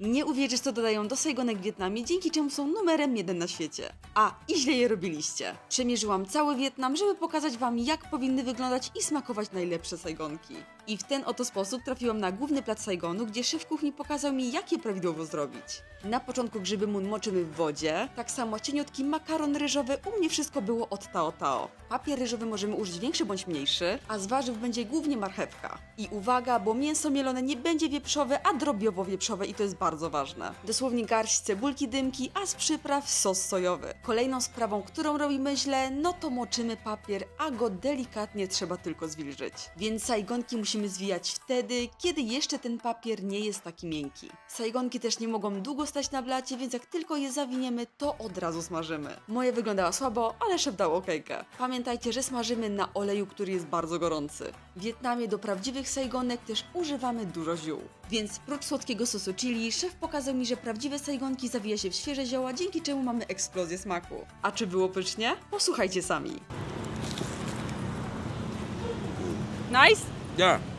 Nie uwierzysz, co dodają do w Wietnamie, dzięki czemu są numerem jeden na świecie. A, i źle je robiliście. Przemierzyłam cały Wietnam, żeby pokazać wam, jak powinny wyglądać i smakować najlepsze sajgonki. I w ten oto sposób trafiłam na główny plac Saigonu, gdzie szef kuchni pokazał mi, jak je prawidłowo zrobić. Na początku grzyby mun moczymy w wodzie, tak samo cieniutki makaron ryżowy, u mnie wszystko było od tao tao. Papier ryżowy możemy użyć większy bądź mniejszy, a z warzyw będzie głównie marchewka. I uwaga, bo mięso mielone nie będzie wieprzowe, a drobiowo-wieprzowe i to jest bardzo ważne. Dosłownie garść cebulki dymki, a z przypraw sos sojowy. Kolejną sprawą, którą robimy źle, no to moczymy papier, a go delikatnie trzeba tylko zwilżyć. Więc sajgonki musimy zwijać wtedy, kiedy jeszcze ten papier nie jest taki miękki. Sajgonki też nie mogą długo stać na blacie, więc jak tylko je zawiniemy, to od razu smażymy. Moje wyglądała słabo, ale szef dał okejkę. Pamiętajcie, że smażymy na oleju, który jest bardzo gorący. Wietnamie do prawdziwych sajgonek też używamy dużo ziół. Więc prócz słodkiego sosu chili, szef pokazał mi, że prawdziwe sajgonki zawija się w świeże zioła, dzięki czemu mamy eksplozję smaku. A czy było pysznie? Posłuchajcie sami. Nice? Yeah.